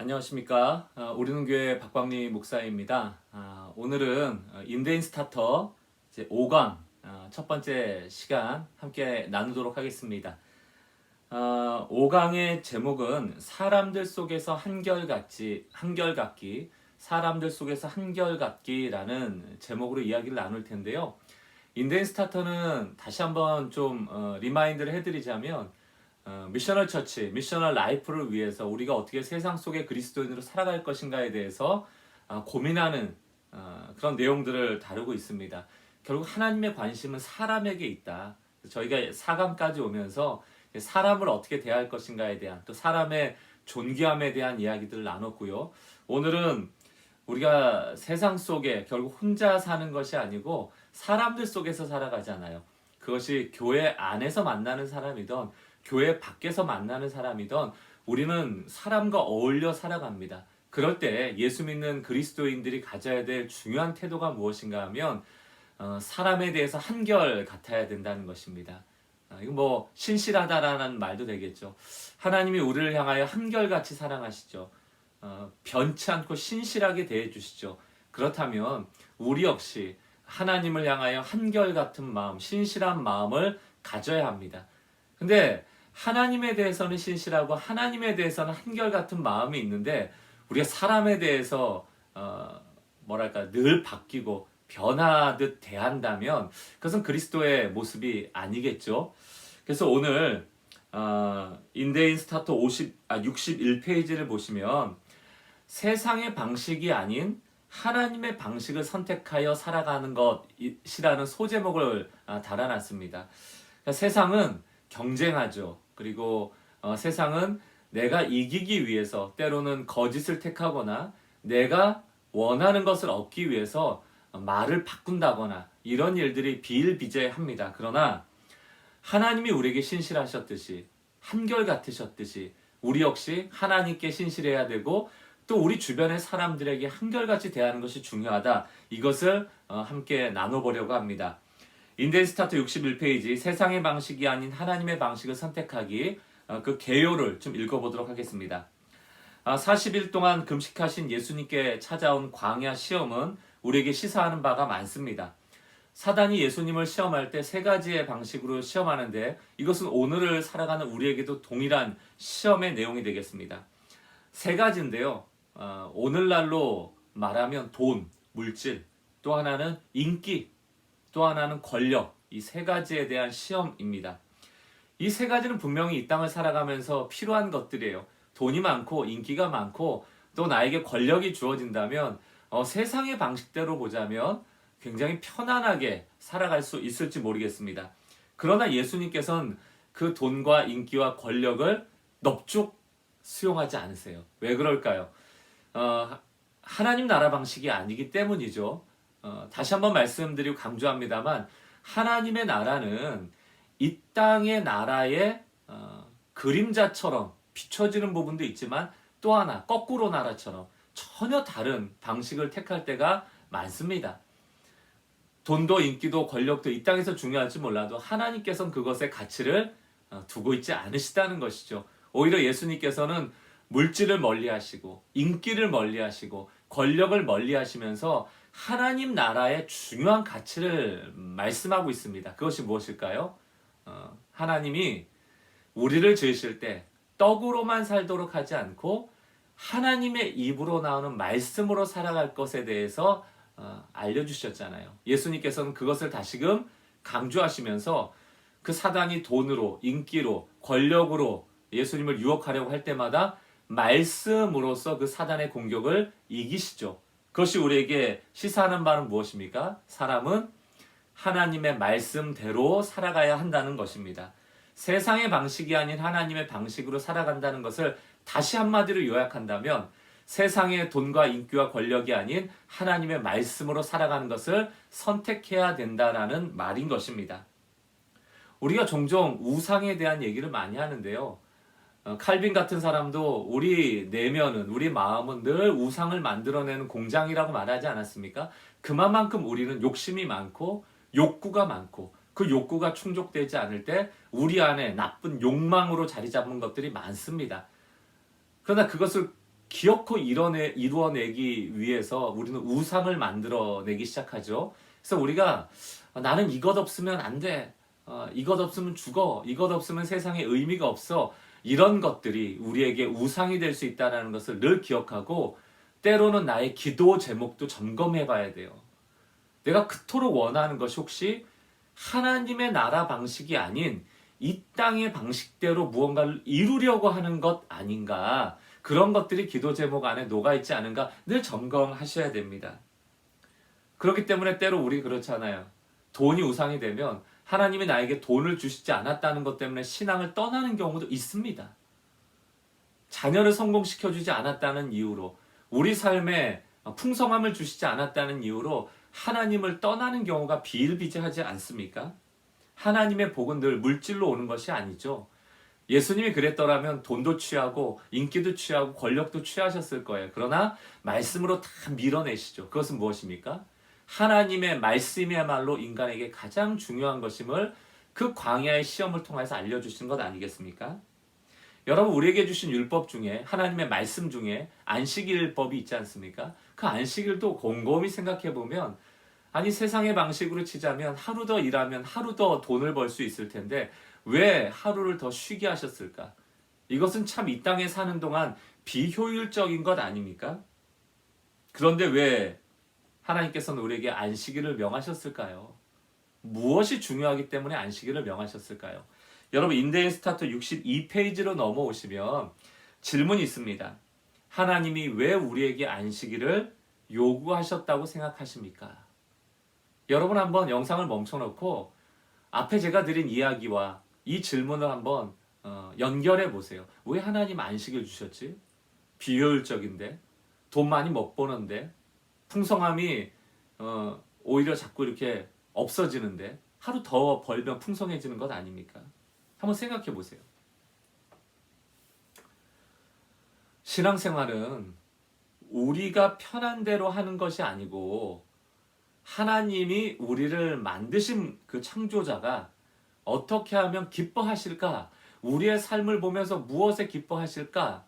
안녕하십니까. 아, 우리는 교회 박광리 목사입니다. 아, 오늘은 어, 인대인 스타터 이제 5강 아, 첫 번째 시간 함께 나누도록 하겠습니다. 아, 5강의 제목은 사람들 속에서 한결같이 한결같기 사람들 속에서 한결같기라는 제목으로 이야기를 나눌 텐데요. 인대인 스타터는 다시 한번 좀 어, 리마인드를 해드리자면 어, 미셔널 처치, 미셔널 라이프를 위해서 우리가 어떻게 세상 속의 그리스도인으로 살아갈 것인가에 대해서 어, 고민하는 어, 그런 내용들을 다루고 있습니다. 결국 하나님의 관심은 사람에게 있다. 저희가 4강까지 오면서 사람을 어떻게 대할 것인가에 대한 또 사람의 존귀함에 대한 이야기들을 나눴고요. 오늘은 우리가 세상 속에 결국 혼자 사는 것이 아니고 사람들 속에서 살아가잖아요. 그것이 교회 안에서 만나는 사람이던 교회 밖에서 만나는 사람이던 우리는 사람과 어울려 살아갑니다. 그럴 때 예수 믿는 그리스도인들이 가져야 될 중요한 태도가 무엇인가 하면 어, 사람에 대해서 한결 같아야 된다는 것입니다. 어, 이거 뭐 신실하다라는 말도 되겠죠. 하나님이 우리를 향하여 한결같이 사랑하시죠. 어, 변치 않고 신실하게 대해 주시죠. 그렇다면 우리 역시 하나님을 향하여 한결같은 마음, 신실한 마음을 가져야 합니다. 근데 하나님에 대해서는 신실하고 하나님에 대해서는 한결같은 마음이 있는데 우리가 사람에 대해서 어, 뭐랄까 늘 바뀌고 변하듯 대한다면 그것은 그리스도의 모습이 아니겠죠. 그래서 오늘 어, 인대인 스타터 50, 아, 61페이지를 보시면 세상의 방식이 아닌 하나님의 방식을 선택하여 살아가는 것이라는 소제목을 아, 달아놨습니다. 그러니까 세상은 경쟁하죠. 그리고 어, 세상은 내가 이기기 위해서 때로는 거짓을 택하거나 내가 원하는 것을 얻기 위해서 말을 바꾼다거나 이런 일들이 비일비재합니다. 그러나 하나님이 우리에게 신실하셨듯이 한결 같으셨듯이 우리 역시 하나님께 신실해야 되고 또 우리 주변의 사람들에게 한결같이 대하는 것이 중요하다. 이것을 어, 함께 나눠보려고 합니다. 인덴 스타트 61페이지 세상의 방식이 아닌 하나님의 방식을 선택하기 어, 그 개요를 좀 읽어보도록 하겠습니다. 아, 40일 동안 금식하신 예수님께 찾아온 광야 시험은 우리에게 시사하는 바가 많습니다. 사단이 예수님을 시험할 때 세 가지의 방식으로 시험하는데 이것은 오늘을 살아가는 우리에게도 동일한 시험의 내용이 되겠습니다. 세 가지인데요. 어, 오늘날로 말하면 돈, 물질, 또 하나는 인기, 또 하나는 권력, 이 세 가지에 대한 시험입니다. 이 세 가지는 분명히 이 땅을 살아가면서 필요한 것들이에요. 돈이 많고 인기가 많고 또 나에게 권력이 주어진다면 어, 세상의 방식대로 보자면 굉장히 편안하게 살아갈 수 있을지 모르겠습니다. 그러나 예수님께서는 그 돈과 인기와 권력을 넙죽 수용하지 않으세요. 왜 그럴까요? 어, 하나님 나라 방식이 아니기 때문이죠. 어, 다시 한번 말씀드리고 강조합니다만 하나님의 나라는 이 땅의 나라의 어, 그림자처럼 비춰지는 부분도 있지만 또 하나 거꾸로 나라처럼 전혀 다른 방식을 택할 때가 많습니다. 돈도 인기도 권력도 이 땅에서 중요할지 몰라도 하나님께서는 그것의 가치를 어, 두고 있지 않으시다는 것이죠. 오히려 예수님께서는 물질을 멀리 하시고 인기를 멀리 하시고 권력을 멀리 하시면서 하나님 나라의 중요한 가치를 말씀하고 있습니다. 그것이 무엇일까요? 어, 하나님이 우리를 지으실 때 떡으로만 살도록 하지 않고 하나님의 입으로 나오는 말씀으로 살아갈 것에 대해서 어, 알려주셨잖아요. 예수님께서는 그것을 다시금 강조하시면서 그 사단이 돈으로, 인기로, 권력으로 예수님을 유혹하려고 할 때마다 말씀으로써 그 사단의 공격을 이기시죠. 그것이 우리에게 시사하는 바는 무엇입니까? 사람은 하나님의 말씀대로 살아가야 한다는 것입니다. 세상의 방식이 아닌 하나님의 방식으로 살아간다는 것을 다시 한마디로 요약한다면 세상의 돈과 인기와 권력이 아닌 하나님의 말씀으로 살아가는 것을 선택해야 된다라는 말인 것입니다. 우리가 종종 우상에 대한 얘기를 많이 하는데요. 어, 칼빈 같은 사람도 우리 내면은 우리 마음은 늘 우상을 만들어내는 공장이라고 말하지 않았습니까? 그만큼 우리는 욕심이 많고 욕구가 많고 그 욕구가 충족되지 않을 때 우리 안에 나쁜 욕망으로 자리 잡는 것들이 많습니다. 그러나 그것을 기어코 이뤄내, 이루어내기 위해서 우리는 우상을 만들어내기 시작하죠. 그래서 우리가 어, 나는 이것 없으면 안 돼. 어, 이것 없으면 죽어. 이것 없으면 세상에 의미가 없어. 이런 것들이 우리에게 우상이 될 수 있다는 것을 늘 기억하고 때로는 나의 기도 제목도 점검해 봐야 돼요. 내가 그토록 원하는 것이 혹시 하나님의 나라 방식이 아닌 이 땅의 방식대로 무언가를 이루려고 하는 것 아닌가. 그런 것들이 기도 제목 안에 녹아 있지 않은가 늘 점검하셔야 됩니다. 그렇기 때문에 때로 우리 그렇잖아요. 돈이 우상이 되면 하나님이 나에게 돈을 주시지 않았다는 것 때문에 신앙을 떠나는 경우도 있습니다. 자녀를 성공시켜주지 않았다는 이유로 우리 삶에 풍성함을 주시지 않았다는 이유로 하나님을 떠나는 경우가 비일비재하지 않습니까? 하나님의 복은 늘 물질로 오는 것이 아니죠. 예수님이 그랬더라면 돈도 취하고 인기도 취하고 권력도 취하셨을 거예요. 그러나 말씀으로 다 밀어내시죠. 그것은 무엇입니까? 하나님의 말씀이야말로 인간에게 가장 중요한 것임을 그 광야의 시험을 통해서 알려주신 것 아니겠습니까? 여러분 우리에게 주신 율법 중에 하나님의 말씀 중에 안식일법이 있지 않습니까? 그 안식일도 곰곰이 생각해 보면 아니 세상의 방식으로 치자면 하루 더 일하면 하루 더 돈을 벌 수 있을 텐데 왜 하루를 더 쉬게 하셨을까? 이것은 참 이 땅에 사는 동안 비효율적인 것 아닙니까? 그런데 왜 하나님께서는 우리에게 안식일을 명하셨을까요? 무엇이 중요하기 때문에 안식일을 명하셨을까요? 여러분 인데이 스타트 62페이지로 넘어오시면 질문이 있습니다. 하나님이 왜 우리에게 안식일을 요구하셨다고 생각하십니까? 여러분 한번 영상을 멈춰놓고 앞에 제가 드린 이야기와 이 질문을 한번 어, 연결해 보세요. 왜 하나님 안식일 주셨지? 비효율적인데 돈 많이 못 버는데 풍성함이 어, 오히려 자꾸 이렇게 없어지는데 하루 더 벌면 풍성해지는 것 아닙니까? 한번 생각해 보세요. 신앙생활은 우리가 편한 대로 하는 것이 아니고 하나님이 우리를 만드신 그 창조자가 어떻게 하면 기뻐하실까? 우리의 삶을 보면서 무엇에 기뻐하실까?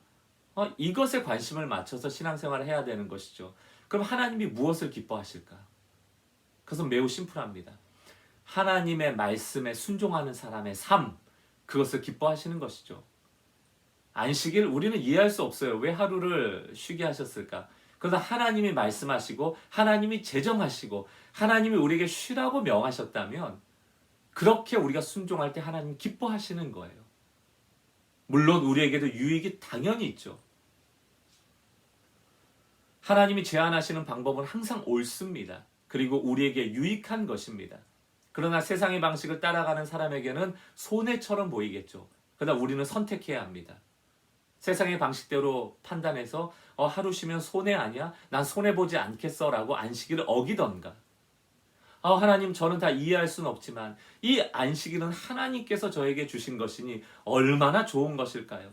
어, 이것에 관심을 맞춰서 신앙생활을 해야 되는 것이죠. 그럼 하나님이 무엇을 기뻐하실까? 그것은 매우 심플합니다. 하나님의 말씀에 순종하는 사람의 삶, 그것을 기뻐하시는 것이죠. 안식일 우리는 이해할 수 없어요. 왜 하루를 쉬게 하셨을까? 그러나 하나님이 말씀하시고 하나님이 제정하시고 하나님이 우리에게 쉬라고 명하셨다면 그렇게 우리가 순종할 때 하나님 기뻐하시는 거예요. 물론 우리에게도 유익이 당연히 있죠. 하나님이 제안하시는 방법은 항상 옳습니다. 그리고 우리에게 유익한 것입니다. 그러나 세상의 방식을 따라가는 사람에게는 손해처럼 보이겠죠. 그러나 우리는 선택해야 합니다. 세상의 방식대로 판단해서 어, 하루 쉬면 손해 아니야? 난 손해 보지 않겠어 라고 안식일을 어기던가. 아, 하나님 저는 다 이해할 수는 없지만 이 안식일은 하나님께서 저에게 주신 것이니 얼마나 좋은 것일까요?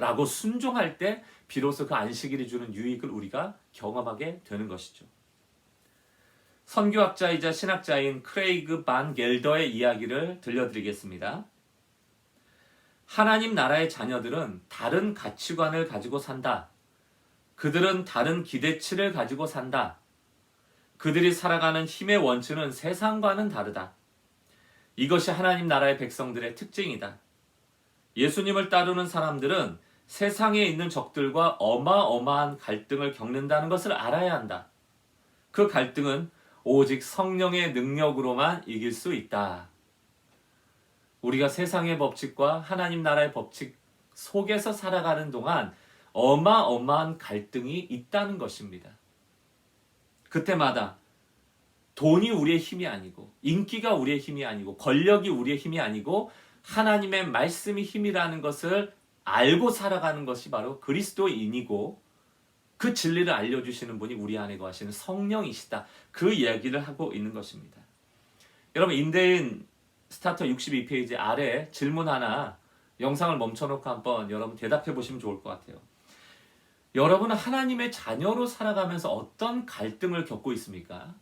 라고 순종할 때 비로소 그 안식일이 주는 유익을 우리가 경험하게 되는 것이죠. 선교학자이자 신학자인 크레이그 반 겔더의 이야기를 들려드리겠습니다. 하나님 나라의 자녀들은 다른 가치관을 가지고 산다. 그들은 다른 기대치를 가지고 산다. 그들이 살아가는 힘의 원천은 세상과는 다르다. 이것이 하나님 나라의 백성들의 특징이다. 예수님을 따르는 사람들은 세상에 있는 적들과 어마어마한 갈등을 겪는다는 것을 알아야 한다. 그 갈등은 오직 성령의 능력으로만 이길 수 있다. 우리가 세상의 법칙과 하나님 나라의 법칙 속에서 살아가는 동안 어마어마한 갈등이 있다는 것입니다. 그때마다 돈이 우리의 힘이 아니고 인기가 우리의 힘이 아니고 권력이 우리의 힘이 아니고 하나님의 말씀이 힘이라는 것을 알고 살아가는 것이 바로 그리스도인이고 그 진리를 알려주시는 분이 우리 안에 거하시는 성령이시다. 그 이야기를 하고 있는 것입니다. 여러분 인대인 스타터 62페이지 아래 질문 하나 영상을 멈춰놓고 한번 여러분 대답해 보시면 좋을 것 같아요. 여러분은 하나님의 자녀로 살아가면서 어떤 갈등을 겪고 있습니까?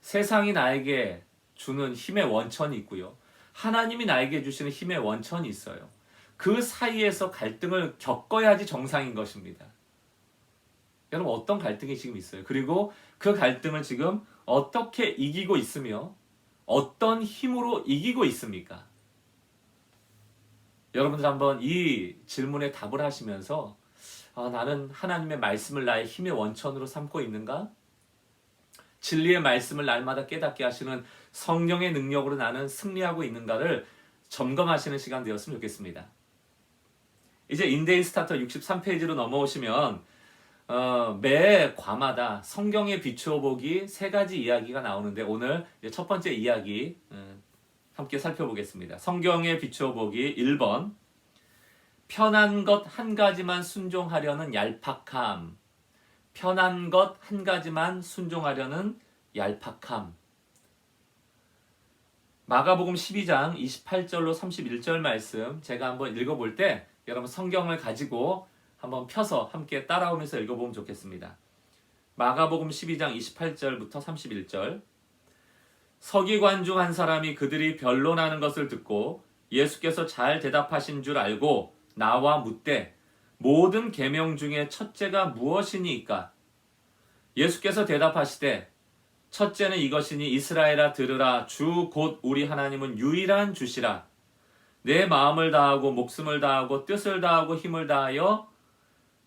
세상이 나에게 주는 힘의 원천이 있고요. 하나님이 나에게 주시는 힘의 원천이 있어요. 그 사이에서 갈등을 겪어야지 정상인 것입니다. 여러분 어떤 갈등이 지금 있어요? 그리고 그 갈등을 지금 어떻게 이기고 있으며 어떤 힘으로 이기고 있습니까? 여러분들 한번 이 질문에 답을 하시면서 아, 나는 하나님의 말씀을 나의 힘의 원천으로 삼고 있는가? 진리의 말씀을 날마다 깨닫게 하시는 성령의 능력으로 나는 승리하고 있는가를 점검하시는 시간 되었으면 좋겠습니다. 이제 인데인 스타터 63페이지로 넘어오시면 어, 매 과마다 성경에 비추어 보기 세 가지 이야기가 나오는데 오늘 첫 번째 이야기 음, 함께 살펴보겠습니다. 성경에 비추어 보기 1번 편한 것 한 가지만 순종하려는 얄팍함 편한 것 한 가지만 순종하려는 얄팍함 마가복음 12장 28절로 31절 말씀 제가 한번 읽어볼 때 여러분 성경을 가지고 한번 펴서 함께 따라오면서 읽어보면 좋겠습니다. 마가복음 12장 28절부터 31절 서기관 중 한 사람이 그들이 변론하는 것을 듣고 예수께서 잘 대답하신 줄 알고 나와 묻되 모든 계명 중에 첫째가 무엇이니까? 예수께서 대답하시되 첫째는 이것이니 이스라엘아 들으라. 주 곧 우리 하나님은 유일한 주시라. 내 마음을 다하고 목숨을 다하고 뜻을 다하고 힘을 다하여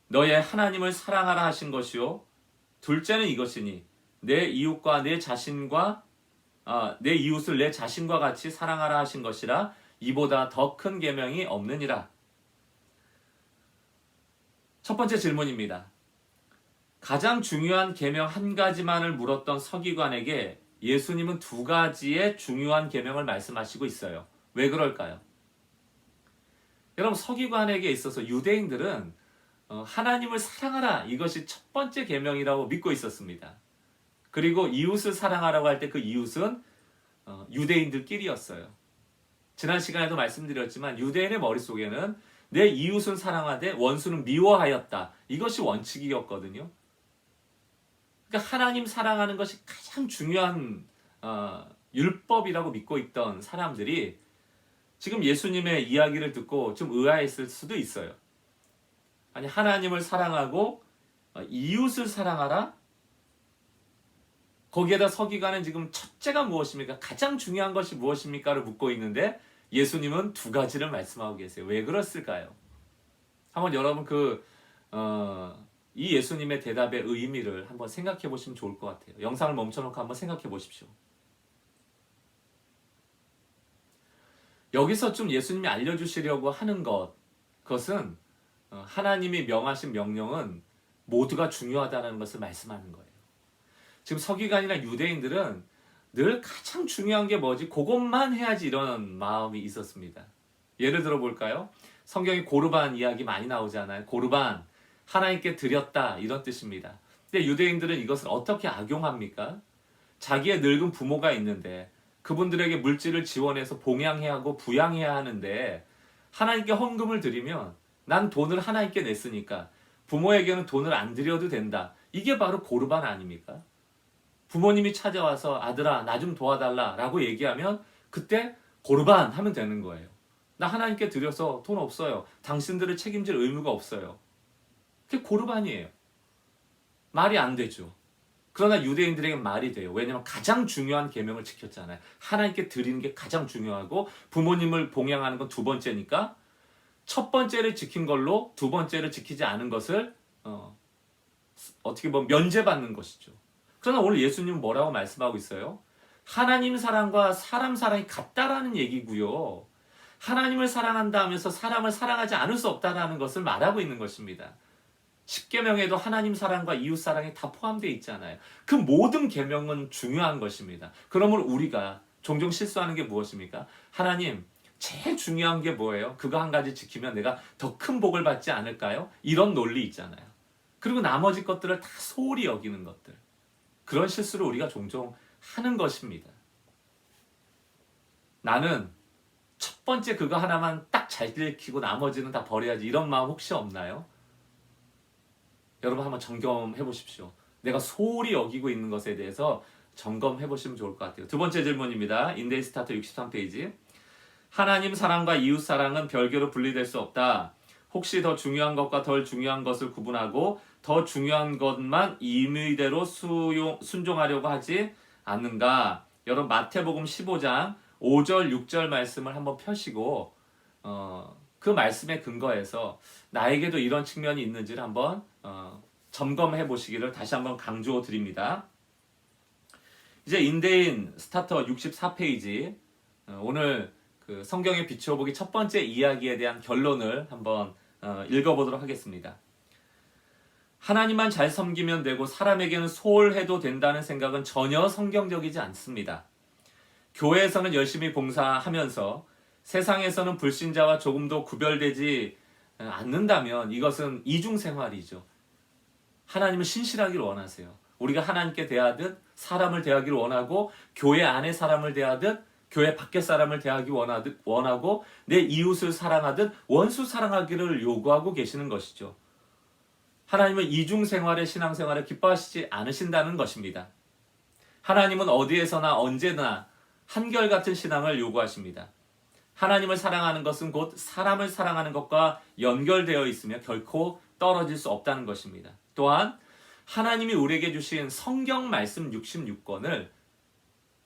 너의 하나님을 사랑하라 하신 것이요. 둘째는 이것이니 내 이웃과 내 자신과 아, 내 이웃을 내 자신과 같이 사랑하라 하신 것이라. 이보다 더 큰 계명이 없느니라. 첫 번째 질문입니다. 가장 중요한 계명 한 가지만을 물었던 서기관에게 예수님은 두 가지의 중요한 계명을 말씀하시고 있어요. 왜 그럴까요? 여러분 서기관에게 있어서 유대인들은 어, 하나님을 사랑하라 이것이 첫 번째 계명이라고 믿고 있었습니다. 그리고 이웃을 사랑하라고 할 때 그 이웃은 어, 유대인들끼리였어요. 지난 시간에도 말씀드렸지만 유대인의 머릿속에는 내 이웃은 사랑하되 원수는 미워하였다. 이것이 원칙이었거든요. 그러니까 하나님 사랑하는 것이 가장 중요한 어, 율법이라고 믿고 있던 사람들이 지금 예수님의 이야기를 듣고 좀 의아했을 수도 있어요. 아니 하나님을 사랑하고 어, 이웃을 사랑하라? 거기에다 서기관은 지금 첫째가 무엇입니까? 가장 중요한 것이 무엇입니까를 묻고 있는데 예수님은 두 가지를 말씀하고 계세요. 왜 그랬을까요? 한번 여러분 그, 어, 이 예수님의 대답의 의미를 한번 생각해 보시면 좋을 것 같아요. 영상을 멈춰놓고 한번 생각해 보십시오. 여기서 좀 예수님이 알려주시려고 하는 것, 그것은 어, 하나님이 명하신 명령은 모두가 중요하다는 것을 말씀하는 거예요. 지금 서기관이나 유대인들은 늘 가장 중요한 게 뭐지? 그것만 해야지 이런 마음이 있었습니다. 예를 들어 볼까요? 성경에 고르반 이야기 많이 나오잖아요. 고르반 하나님께 드렸다 이런 뜻입니다. 근데 유대인들은 이것을 어떻게 악용합니까? 자기의 늙은 부모가 있는데 그분들에게 물질을 지원해서 봉양해야 하고 부양해야 하는데 하나님께 헌금을 드리면 난 돈을 하나님께 냈으니까 부모에게는 돈을 안 드려도 된다. 이게 바로 고르반 아닙니까? 부모님이 찾아와서 아들아 나 좀 도와달라 라고 얘기하면 그때 고르반 하면 되는 거예요. 나 하나님께 드려서 돈 없어요. 당신들을 책임질 의무가 없어요. 그게 고르반이에요. 말이 안 되죠. 그러나 유대인들에게 말이 돼요. 왜냐하면 가장 중요한 계명을 지켰잖아요. 하나님께 드리는 게 가장 중요하고 부모님을 봉양하는 건 두 번째니까 첫 번째를 지킨 걸로 두 번째를 지키지 않은 것을 어, 어떻게 보면 면제받는 것이죠. 그러나 오늘 예수님은 뭐라고 말씀하고 있어요? 하나님 사랑과 사람 사랑이 같다라는 얘기고요. 하나님을 사랑한다 하면서 사람을 사랑하지 않을 수 없다라는 것을 말하고 있는 것입니다. 십계명에도 하나님 사랑과 이웃 사랑이 다 포함되어 있잖아요. 그 모든 계명은 중요한 것입니다. 그러므로 우리가 종종 실수하는 게 무엇입니까? 하나님 제일 중요한 게 뭐예요? 그거 한 가지 지키면 내가 더 큰 복을 받지 않을까요? 이런 논리 있잖아요. 그리고 나머지 것들을 다 소홀히 여기는 것들. 그런 실수를 우리가 종종 하는 것입니다. 나는 첫 번째 그거 하나만 딱잘 지키고 나머지는 다 버려야지 이런 마음 혹시 없나요? 여러분 한번 점검해 보십시오. 내가 소홀히 여기고 있는 것에 대해서 점검해 보시면 좋을 것 같아요. 두 번째 질문입니다. 인데이 스타트 63페이지. 하나님 사랑과 이웃 사랑은 별개로 분리될 수 없다. 혹시 더 중요한 것과 덜 중요한 것을 구분하고 더 중요한 것만 임의대로 수용, 순종하려고 하지 않는가? 여러분 마태복음 15장 5절 6절 말씀을 한번 펴시고 어, 그 말씀에 근거해서 나에게도 이런 측면이 있는지를 한번 어, 점검해 보시기를 다시 한번 강조 드립니다. 이제 인대인 스타터 64페이지 어, 오늘 그 성경에 비추어 보기 첫 번째 이야기에 대한 결론을 한번 어, 읽어보도록 하겠습니다. 하나님만 잘 섬기면 되고 사람에게는 소홀해도 된다는 생각은 전혀 성경적이지 않습니다. 교회에서는 열심히 봉사하면서 세상에서는 불신자와 조금도 구별되지 않는다면 이것은 이중생활이죠. 하나님은 신실하기를 원하세요. 우리가 하나님께 대하듯 사람을 대하기를 원하고 교회 안에 사람을 대하듯 교회 밖에 사람을 대하기 원하듯 원하고 내 이웃을 사랑하듯 원수 사랑하기를 요구하고 계시는 것이죠. 하나님은 이중 생활의 신앙 생활을 기뻐하시지 않으신다는 것입니다. 하나님은 어디에서나 언제나 한결같은 신앙을 요구하십니다. 하나님을 사랑하는 것은 곧 사람을 사랑하는 것과 연결되어 있으며 결코 떨어질 수 없다는 것입니다. 또한 하나님이 우리에게 주신 성경 말씀 66권을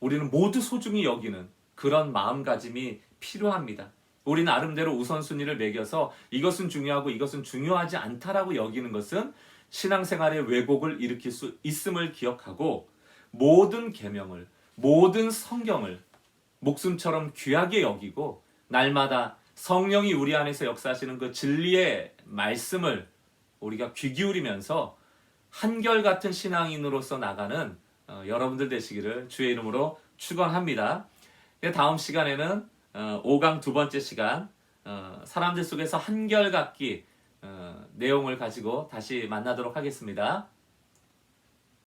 우리는 모두 소중히 여기는 그런 마음가짐이 필요합니다. 우리는 나름대로 우선순위를 매겨서 이것은 중요하고 이것은 중요하지 않다라고 여기는 것은 신앙생활의 왜곡을 일으킬 수 있음을 기억하고 모든 계명을 모든 성경을 목숨처럼 귀하게 여기고 날마다 성령이 우리 안에서 역사하시는 그 진리의 말씀을 우리가 귀 기울이면서 한결같은 신앙인으로서 나가는 어, 여러분들 되시기를 주의 이름으로 축원합니다. 예, 다음 시간에는 어, 5강 두 번째 시간 어, 사람들 속에서 한결같기 어, 내용을 가지고 다시 만나도록 하겠습니다.